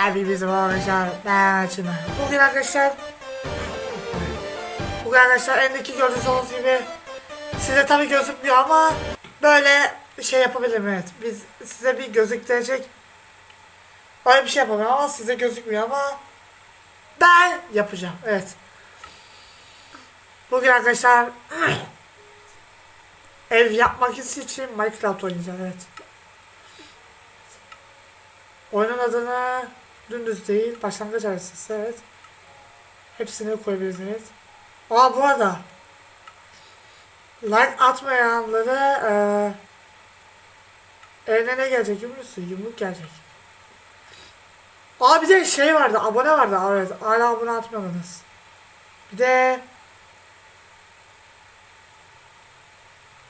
Bizim arkadaşlar ben açımı. Bugün arkadaşlar Bugün arkadaşlar endeki gördüğünüz olduğunuz gibi size tabi gözükmüyor ama böyle şey yapabilirim evet. Biz size bir gözüktürecek öyle bir şey yapamıyorum ama size gözükmüyor ama ben yapacağım evet. Bugün arkadaşlar ev yapmak için Minecraft oynayacağız evet. Oyunun adını dümdüz değil, başlangıç haritası evet. Hepsini koyabiliriz evet. Aa bu arada like atmayanlara eee eline ne gelecek musun? Yumruk gelecek. Aa bir de şey vardı, abone vardı evet. Hala abone atmadınız. Bir de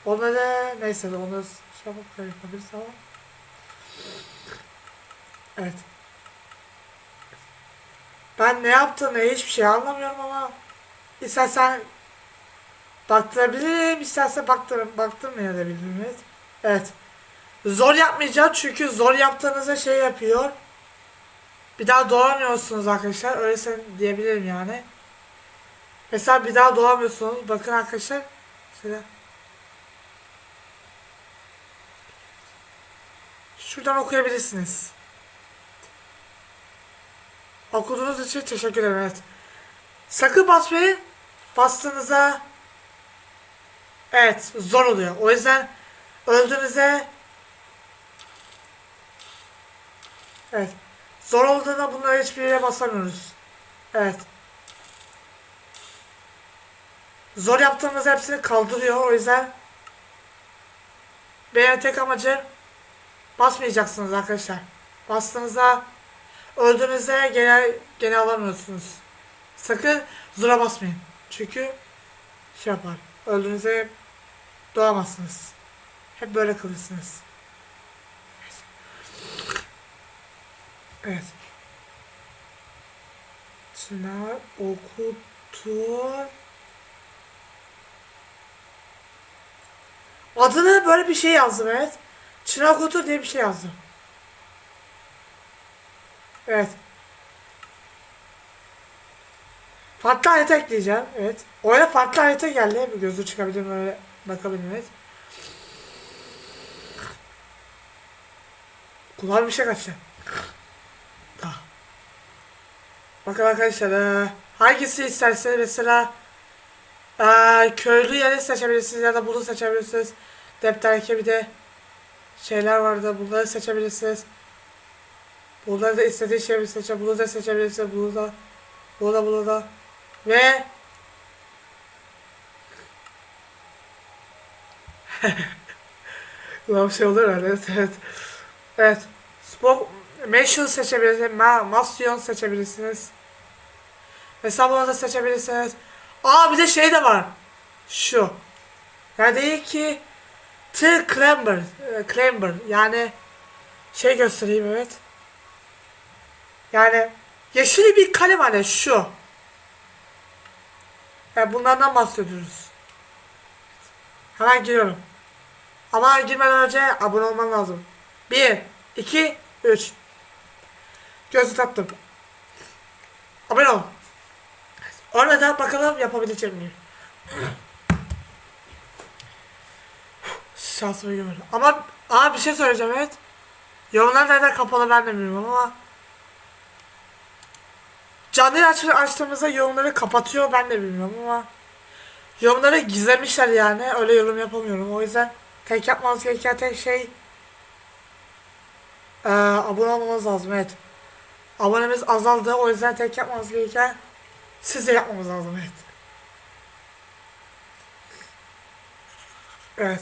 onları neyse onu şey yapabiliriz ama Evet. Ben ne yaptığını hiçbir şey anlamıyorum ama istersen baktırabilirim, istersen baktırım, baktırmayabilirim. Evet. Zor yapmayacağım çünkü zor yaptığınızda şey yapıyor. Bir daha doğamıyorsunuz arkadaşlar. Öyle sen diyebilirim yani. Mesela bir daha doğamıyorsunuz. Bakın arkadaşlar. Şöyle. Şuradan okuyabilirsiniz. Okuduğunuz için teşekkür ederim. Evet. Sakın basmayın. Bastığınızda evet zor oluyor. O yüzden öldüğünüzde evet zor olduğunda bunları hiçbir yere basamıyoruz. Evet. Zor yaptığımız hepsini kaldırıyor. O yüzden benim tek amacım basmayacaksınız arkadaşlar. Bastığınızda öldüğünüzde gene, gene alamıyorsunuz. Sakın zora basmayın. Çünkü şey yapar. Öldüğünüzde doğamazsınız. Hep böyle kalırsınız. Evet. Çınar okutur. Adını böyle bir şey yazdım evet. Çınar okutur diye bir şey yazdım. Evet. Farklı harita ekleyeceğim. Evet. Oyuna farklı harita geldi. Bir gözü çıkabilir mi öyle bakabilirim. Evet. Kulağım bir şey kaçtı. Bakın arkadaşlar. ee, hangisi isterseniz mesela ee, köylü yeri seçebilirsiniz ya da bunu seçebilirsiniz. Depterdeki bir de şeyler vardı. Bunları seçebilirsiniz. Bunları da istediği şeyi seçe, bunu da seçebilirsin, bunu da, bunu da, bunu da. Ve Ulan şey olur herhalde. Evet, evet. Evet. Spor Mansion seçebilirsiniz. Ma Masyon seçebilirsiniz. Hesabını da seçebilirsiniz. Aa bir de şey de var. Şu. Yani değil ki T Clamber. e, Clamber. Yani şey göstereyim evet. Yani yeşil bir kalem hani şu. Yani bunlardan bahsediyoruz. Hemen giriyorum. Ama girmeden önce abone olman lazım. 1, 2, 3. Gözü tattım. Abone ol. Orada bakalım yapabilecek miyim? Şansıma güveniyorum. Ama ama bir şey söyleyeceğim evet. Yorumlar nereden kapalı ben de bilmiyorum ama Canlı yayın aç açtığımızda yorumları kapatıyor ben de bilmiyorum ama yorumları gizlemişler yani öyle yorum yapamıyorum. O yüzden tek yapmanız gereken tek şey ee, abone olmanız lazım evet. Abonemiz azaldı o yüzden tek yapmanız gereken siz yapmamız lazım evet. Evet.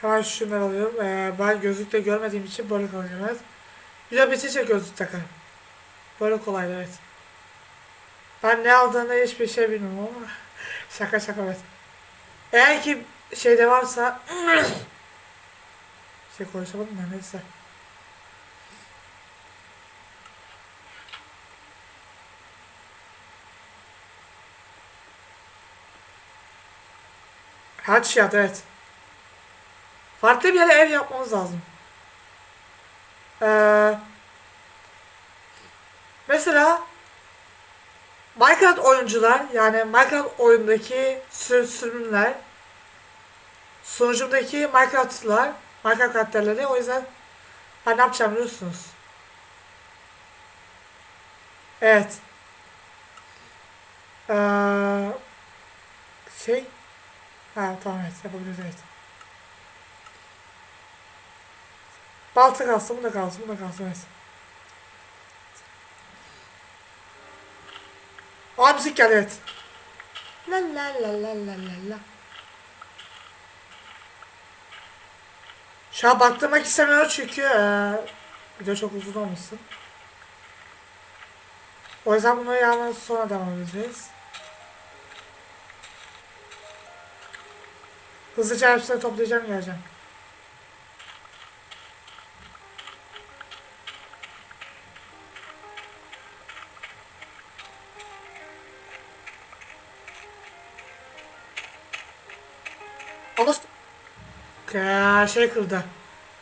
Hemen şunları alıyorum. Ee, ben gözlükle görmediğim için böyle kalacağım evet. Video bitince gözlük takarım Böyle kolay evet. Ben ne aldığını hiçbir şey bilmiyorum ama şaka şaka evet. Eğer ki şeyde varsa şey konuşamadım da neyse. Headshot evet. Farklı bir yere ev yapmamız lazım. Eee Mesela Minecraft oyuncular yani Minecraft oyundaki sür sürümler sunucumdaki Minecraft'lılar Minecraft karakterleri o yüzden ben ne yapacağım biliyorsunuz. Evet. Ee, şey ha tamam evet yapabiliriz evet. Balta kalsın bu da kalsın bu da kalsın evet. Aa müzik geldi evet. La la la la la la la. Şu an baktırmak istemiyorum çünkü eee video çok uzun olmasın. O yüzden bunu yalnız sonra devam edeceğiz. Hızlıca hepsini toplayacağım geleceğim. Şey kırıldı.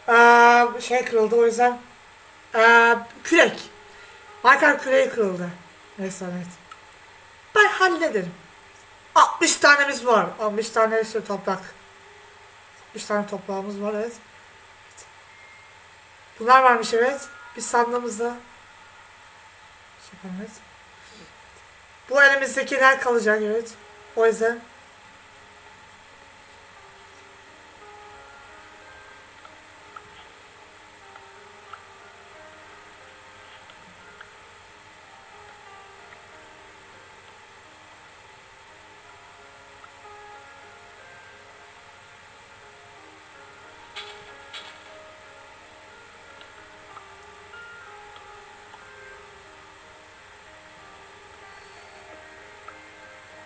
Aa, şey kırıldı o yüzden Aa, kürek. Minecraft küreği kırıldı. Neyse evet. Ben hallederim. 60 tanemiz var. 60 tane işte toprak. 60 tane toprağımız var evet. Bunlar varmış evet. Biz sandığımızda evet. Bu elimizdekiler kalacak evet. O yüzden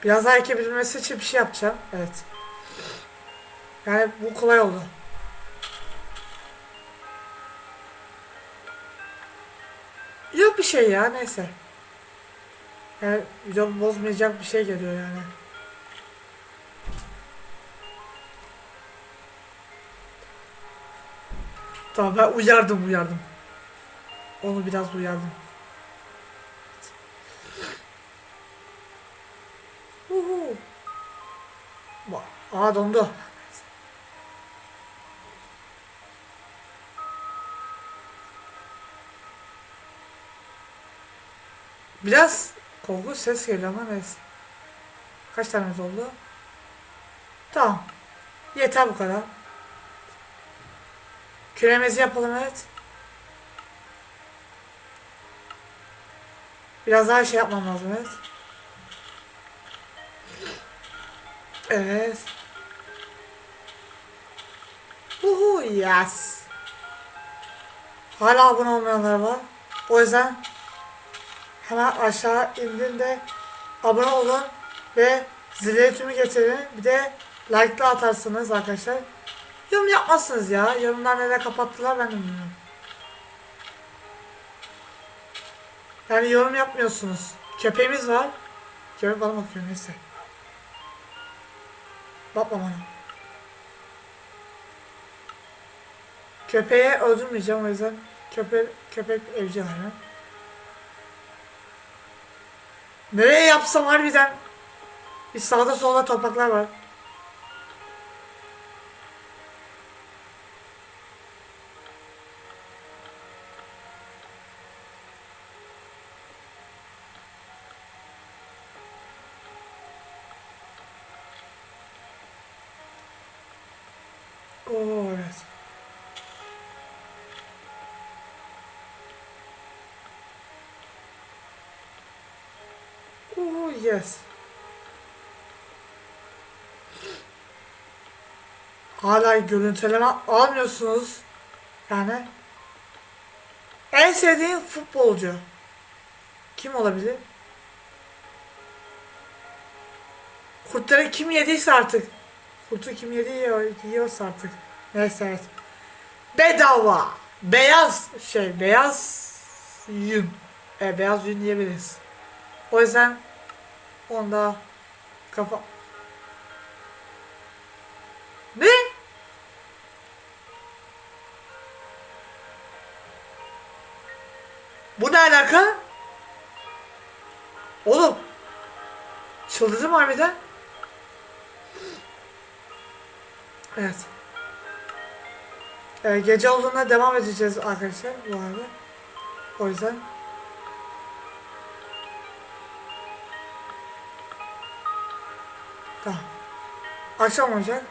Biraz daha ekebilmesi için bir şey yapacağım. Evet. Yani bu kolay oldu. Yok bir şey ya neyse. Yani videomu bozmayacak bir şey geliyor yani. Tamam ben uyardım uyardım. Onu biraz uyardım. Aa dondu. Biraz korkunç ses geliyor ama neyse. Kaç tanemiz oldu? Tamam. Yeter bu kadar. Küremizi yapalım evet. Biraz daha şey yapmam lazım evet. Evet. Yes. Hala abone olmayanlar var. O yüzden hemen aşağı indiğinde abone olun ve zili tümü getirin. Bir de like'la atarsınız arkadaşlar. Yorum yapmazsınız ya. Yorumlar neden kapattılar ben de bilmiyorum. Yani yorum yapmıyorsunuz. Köpeğimiz var. Köpek bana bakıyor neyse. Bakma bana. Köpeği öldürmeyeceğim o yüzden köpek köpek evcil. Nereye yapsam harbiden bir sağda solda topraklar var. Oo evet. Yes. Hala görüntüleme almıyorsunuz. Yani en sevdiğin futbolcu kim olabilir? Kurtları kim yediyse artık. Kurtu kim yedi yiyor, yiyorsa artık. Neyse evet. Bedava. Beyaz şey, beyaz yün. E, beyaz yün diyebiliriz. O yüzden onda kafa... Ne? Bu ne alaka? Oğlum. Çıldırdım harbiden. Evet. Ee, gece olduğunda devam edeceğiz arkadaşlar bu arada. O yüzden. Tamam. Akşam olacak.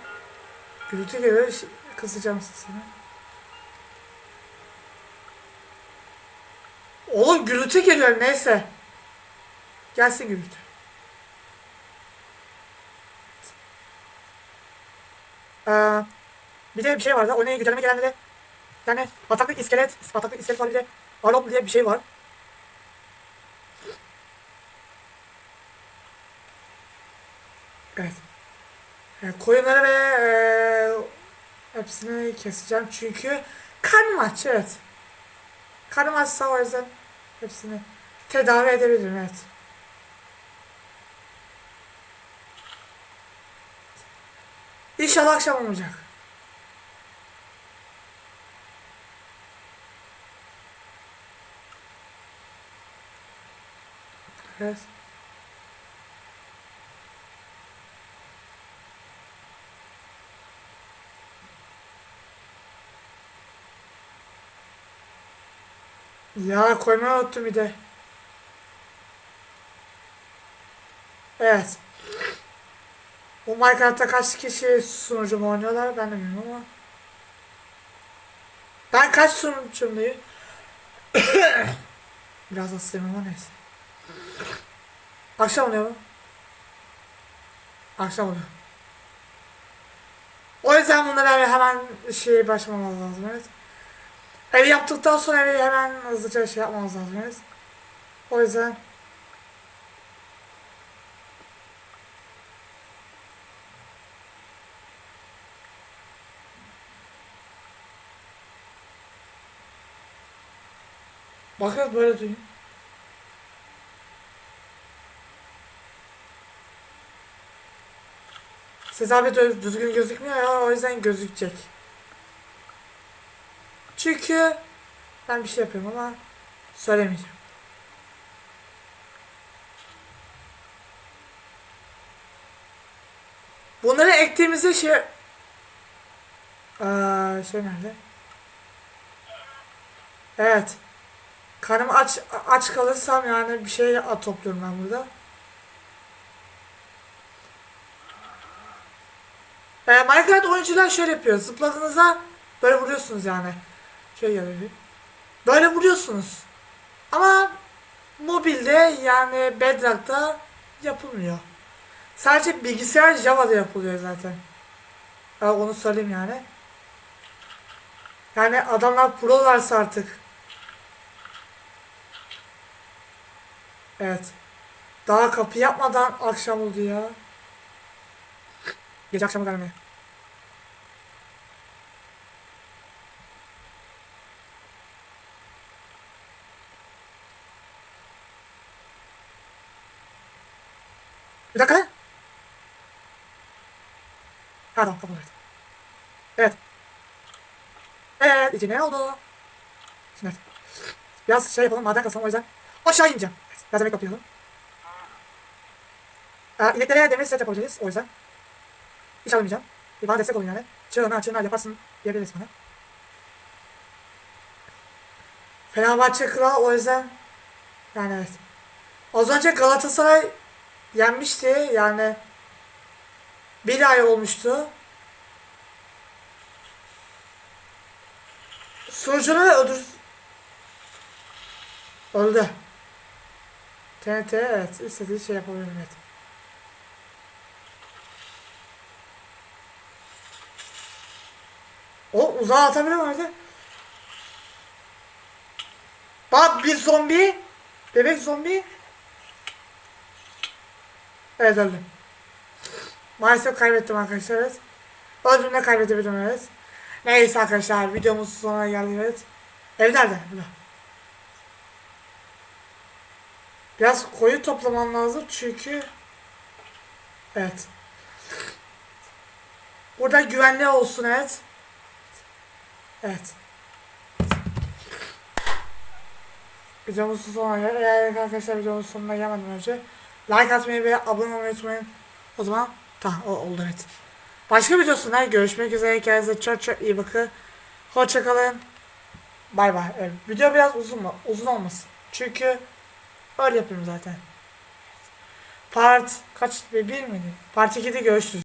Gürültü geliyor. Kısacağım sesini. Oğlum gürültü geliyor neyse. Gelsin gürültü. Ee, bir de bir şey vardı. Oynaya güncelleme gelende de yani bataklık iskelet, bataklık iskelet var bir de Alop diye bir şey var. Evet. Ee, koyunları ve ee, hepsini keseceğim çünkü karnım aç evet. Karnım açsa o yüzden hepsini tedavi edebilirim evet. İnşallah akşam olacak. Evet. Ya koymayı unuttum bir de. Evet. Bu Minecraft'ta kaç kişi sunucu mu oynuyorlar ben de bilmiyorum ama. Ben kaç sunucumdayım? Biraz hastayım ama neyse. Akşam oluyor mu? Akşam oluyor. O yüzden bunlara hemen şey başlamamız lazım evet. Evi yaptıktan sonra evi hemen hızlıca şey yapmamız lazım. O yüzden Bakın böyle duyun. Ses abi dü- düzgün gözükmüyor ya o yüzden gözükecek. Çünkü ben bir şey yapıyorum ama söylemeyeceğim. Bunları ektiğimizde şey... Aa, şey nerede? Evet. Karnım aç aç kalırsam yani bir şey topluyorum ben burada. Ee, Minecraft oyuncular şöyle yapıyor. Zıpladığınızda böyle vuruyorsunuz yani. Şöyle geliyor. Böyle vuruyorsunuz. Ama mobilde yani Bedrock'ta yapılmıyor. Sadece bilgisayar Java'da yapılıyor zaten. Ya onu söyleyeyim yani. Yani adamlar prolarsa artık. Evet. Daha kapı yapmadan akşam oldu ya. Gece akşamı gelmeye. Bir dakika. Pardon kapı verdi. Evet. Evet içi ne oldu? Şimdi evet. Biraz şey yapalım maden kasalım o yüzden aşağı ineceğim. Evet, biraz emek yapıyorum. Ee, ineklere demir set yapabiliriz o yüzden. Hiç almayacağım. Bir bana destek olun yani. Çığına çığına yaparsın diyebiliriz bana. Fenerbahçe kral o yüzden yani evet. Az önce Galatasaray yenmişti yani bir ay olmuştu. Sunucunu öldür... Öldü. TNT evet istediği şey yapabilirim evet. O uzağa atabilir mi hadi? Bak bir zombi. Bebek zombi. Evet öldüm. Maalesef kaybettim arkadaşlar evet. Öldüğümde kaybedebilirim evet. Neyse arkadaşlar videomuz sonuna geldi evet. Ev nerede? Burada. Biraz koyu toplamam lazım çünkü Evet. Burada güvenli olsun evet. Evet. videomuzun sonuna geldik. Eğer arkadaşlar videomuzun sonuna gelmeden önce like atmayı ve abone olmayı unutmayın. O zaman tamam o oldu evet. Başka videosunda görüşmek üzere. Kendinize çok çok iyi bakın. Hoşçakalın. Bay bay. Evet. Video biraz uzun mu? Uzun olmasın. Çünkü öyle yapıyorum zaten. Part kaç? Bir miydi? Part 2'de görüşürüz.